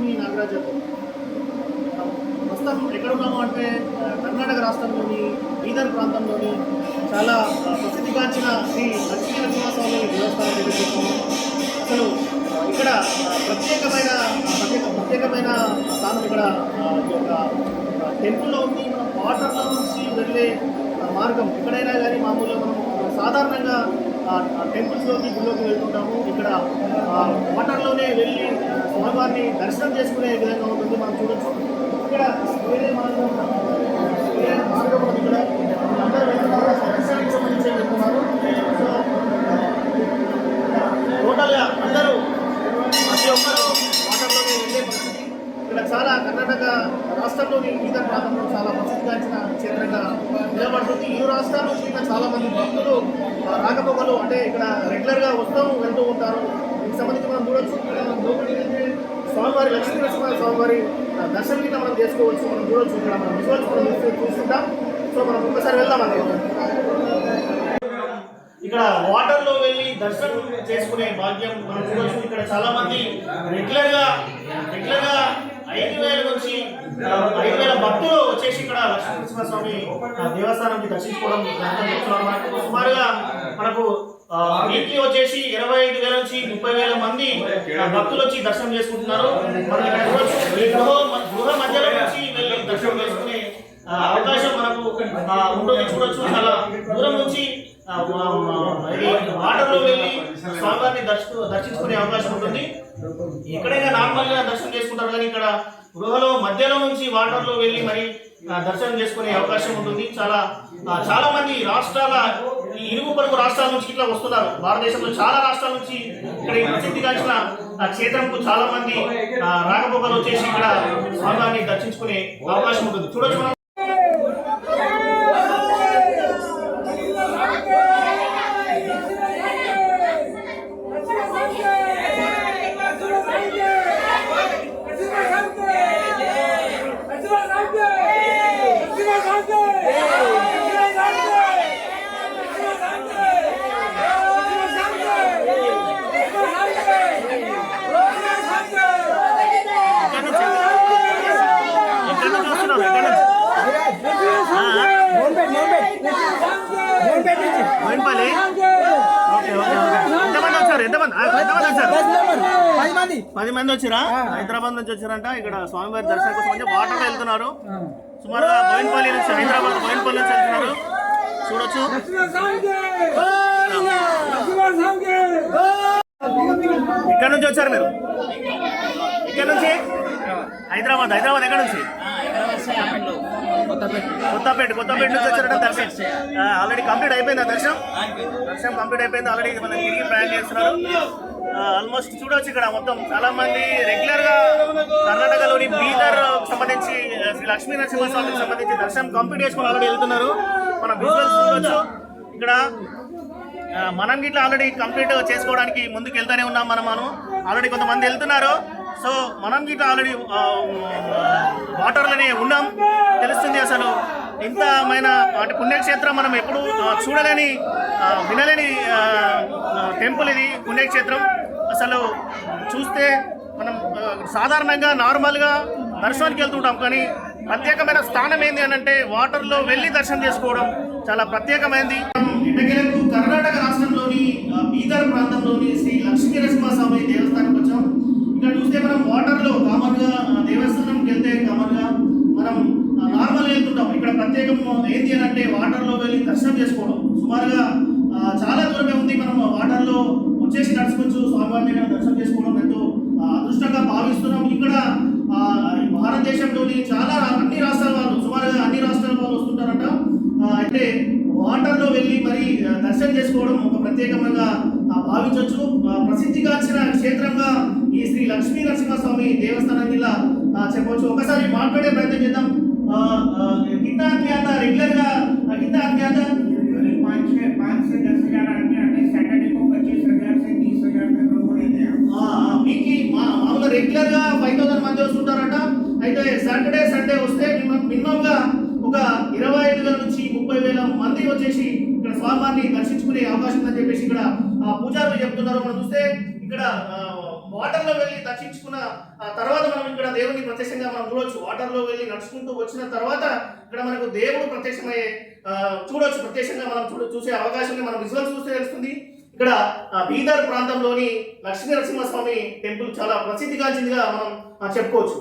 మీ నాగరాజు. ప్రస్తుతం ఎక్కడ ఉన్నాము అంటే కర్ణాటక రాష్ట్రంలోని బీదర్ ప్రాంతంలోని చాలా ఆ, ప్రసిద్ధిగాంచిన శ్రీ లక్ష్మీ నరసింహస్వామి దేవస్థానం అసలు ఇక్కడ ప్రత్యేకమైన ప్రత్యేక ప్రత్యేకమైన స్థానం ఇక్కడ ఒక టెంపుల్లో ఉంది. మనం వాటర్లో నుంచి వెళ్ళే ఆ, మార్గం ఎక్కడైనా కానీ మామూలుగా మనం సాధారణంగా టెంపుల్స్లోకి గుళ్ళోకి వెళ్తుంటాము. ఇక్కడ ఆ, వాటర్లోనే వెళ్ళి స్వామివారిని దర్శనం చేసుకునే విధంగా ఉంటుంది. మనం చూడొచ్చు. ఇక్కడ వేరే మార్గం వేరే మార్గం ఉంది ఇక్కడ అందరూ వెళ్తున్నారు దర్శనానికి సంబంధించి వెళ్తున్నారు సో టోటల్గా అందరూ ప్రతి ఒక్కరూ వాటర్లోనే వెళ్ళే పరిస్థితి ఇక్కడ చాలా రాష్ట్రంలోని వివిధ ప్రాంతంలో చాలా ప్రసిద్ధిగాంచిన క్షేత్రంగా నిలబడుతుంది. ఈ రాష్ట్రాల నుంచి ఇంకా చాలా మంది భక్తులు రాకపోకలు అంటే ఇక్కడ రెగ్యులర్గా వస్తూ వెళ్తూ ఉంటారు. దీనికి సంబంధించి మనం చూడొచ్చు. స్వామివారి లక్ష్మీ నరసింహ స్వామివారి ఆ, దర్శనం కింద మనం చేసుకోవచ్చు. మనం చూడొచ్చు ఇక్కడ మనం విజువల్స్ మనం చూస్తూ- చూస్తుంటాం. సో మనం ఒక్కసారి వెళ్దాం ఇక్కడ వాటర్లో వెళ్ళి దర్శనం చేసుకునే భాగ్యం మనం చూడొచ్చు. ఇక్కడ చాలా మంది రెగ్యులర్గా రెగ్యులర్గా ఐదు వేల నుంచి ఐదు వేల భక్తులు వచ్చేసి ఇక్కడ లక్ష్మీనరసింహ స్వామి ఆ, దర్శించుకోవడం సుమారుగా మనకు వీక్లీ వచ్చేసి ఇరవై ఐదు వేల నుంచి ముప్పై వేల మంది భక్తులు వచ్చి దర్శనం చేసుకుంటున్నారు. మనం ఈ గృహ గృహ మధ్యలో నుంచి వెళ్ళి దర్శనం చేసుకునే ఆ, అవకాశం మనకు ఉంటుంది. చూడొచ్చు. చాలా దూరం నుంచి వాటర్లో వెళ్ళి స్వామివారిని దర్శ దర్శించుకునే అవకాశం ఉంటుంది. ఎక్కడైనా నార్మల్గా దర్శనం చేసుకుంటారు కానీ ఇక్కడ గృహలో మధ్యలో నుంచి వాటర్లో వెళ్ళి మరి దర్శనం చేసుకునే అవకాశం ఉంటుంది. చాలా చాలా మంది రాష్ట్రాల ఈ ఇరుగు పొరుగు రాష్ట్రాల నుంచి ఇట్లా వస్తున్నారు. భారతదేశంలో చాలా రాష్ట్రాల నుంచి ఇక్కడ ఈ ప్రసిద్ధిగాంచిన ఆ క్షేత్రంకు చాలా మంది రాకపోకలు వచ్చేసి ఇక్కడ స్వామివారిని దర్శించుకునే అవకాశం ఉంటుంది. చూడొచ్చు మనం ఎక్కడ నుంచి వస్తున్నారు ఎక్కడ నుంచి మోయిన్పల్లి ఓకే ఓకే ఓకే ఎంతమంది వచ్చారు ఎంతమంది ఆ, ఎంతమంది వచ్చారు పది మంది వచ్చారా? హైదరాబాద్ నుంచి వచ్చారంట. ఇక్కడ స్వామివారి దర్శనం కోసం అంటే వాటర్ వెళ్తున్నారు. సుమారుగా బోయిన్పల్లి నుంచి హైదరాబాద్ బోయిన్పల్లి నుంచి వెళ్తున్నారు. చూడొచ్చు. ఇక్కడ నుంచి వచ్చారు మీరు? ఇక్కడ నుంచి? హైదరాబాద్ హైదరాబాద్ ఎక్కడ నుంచి? కొత్తపేట. కొత్తపేట నుంచి వచ్చారట దర్శనం. ఆల్రెడీ కంప్లీట్ అయిపోయింది దర్శనం? దర్శనం కంప్లీట్ అయిపోయింది. ఆల్రెడీ మనం తిరిగి ప్రయాణం చేస్తున్నారు. ఆల్మోస్ట్ చూడొచ్చు ఇక్కడ మొత్తం. చాలా మంది రెగ్యులర్గా కర్ణాటకలోని బీదర్ సంబంధించి శ్రీ లక్ష్మీ నరసింహస్వామికి సంబంధించి దర్శనం కంప్లీట్ చేసుకుని ఆల్రెడీ వెళ్తున్నారు. మనం విజువల్స్ చూడొచ్చు. ఇక్కడ మనం గిట్లా ఆల్రెడీ కంప్లీట్ చేసుకోవడానికి ముందుకు వెళ్తూనే ఉన్నాం మనం మనం. ఆల్రెడీ కొంతమంది వెళ్తున్నారు. సో మనం గిట్లా ఆల్రెడీ వాటర్లోనే ఉన్నాం. తెలుస్తుంది అసలు ఇంతమైన అంటే పుణ్యక్షేత్రం మనం ఎప్పుడు చూడలేని వినలేని టెంపుల్ ఇది పుణ్యక్షేత్రం. అసలు చూస్తే మనం సాధారణంగా నార్మల్గా దర్శనానికి వెళ్తుంటాం. కానీ ప్రత్యేకమైన స్థానం ఏంది అని అంటే వాటర్లో వెళ్ళి దర్శనం చేసుకోవడం చాలా ప్రత్యేకమైనది ఇటకెలకు కర్ణాటక రాష్ట్రంలోని ఆ, బీదర్ ప్రాంతంలోని శ్రీ లక్ష్మీ నరసింహస్వామి దేవస్థానంకి వచ్చాం ఇక్కడ చూస్తే మనం వాటర్లో కామన్గా ఆ, దేవస్థానంకి వెళ్తే కామన్గా మనం ఆ, నార్మల్ వెళ్తుంటాం ఇక్కడ ఏంటి అని అంటే వాటర్లో వెళ్ళి దర్శనం చేసుకోవడం. సుమారుగా చాలా దూరమే ఉంది. మనం వాటర్లో వచ్చేసి నడుచుకోవచ్చు. స్వామివారి దగ్గర దర్శనం చేసుకోవడం ఎంతో అదృష్టంగా భావిస్తున్నాం. ఇక్కడ ఈ భారతదేశంలోని చాలా అన్ని రాష్ట్రాల వాళ్ళు సుమారుగా అన్ని రాష్ట్రాల వాళ్ళు వస్తుంటారంట. అయితే అంటే వాటర్లో వెళ్ళి మరి దర్శనం చేసుకోవడం ఒక ప్రత్యేకంగా భావించవచ్చు. ప్రసిద్ధిగాంచిన క్షేత్రంగా ఈ శ్రీ లక్ష్మీ నరసింహస్వామి దేవస్థానం జిల్లా చెప్పవచ్చు ఒకసారి మాట్లాడే ప్రయత్నం చేద్దాం. కింద అజ్ఞాత రెగ్యులర్గా కింద అజ్ఞాత మీకు మామూలుగా రెగ్యులర్గా ఫైవ్ థౌసండ్ మంది వస్తుంటారట. అయితే సాటర్డే సండే వస్తే మినిమం గా ఒక ఇరవై ఐదు వేల నుంచి ముప్పై వేల మంది వచ్చేసి ఇక్కడ స్వామివారిని దర్శించుకునే అవకాశం ఉందని చెప్పేసి ఇక్కడ పూజారులు చెప్తున్నారు. మనం చూస్తే ఇక్కడ వాటర్లో వెళ్ళి దర్శించుకున్న తర్వాత మనం ఇక్కడ దేవుని ప్రత్యక్షంగా మనం చూడొచ్చు. వాటర్లో వెళ్ళి నడుచుకుంటూ వచ్చిన తర్వాత ఇక్కడ మనకు దేవుడు ప్రత్యక్షమయ్యే చూడవచ్చు చూడొచ్చు. ప్రత్యక్షంగా మనం చూడ చూసే అవకాశం మనం విజువల్ చూస్తే తెలుస్తుంది. ఇక్కడ బీదర్ ప్రాంతంలోని లక్ష్మీ నరసింహస్వామి టెంపుల్ చాలా ప్రసిద్ధిగాంచిందిగా మనం చెప్పుకోవచ్చు.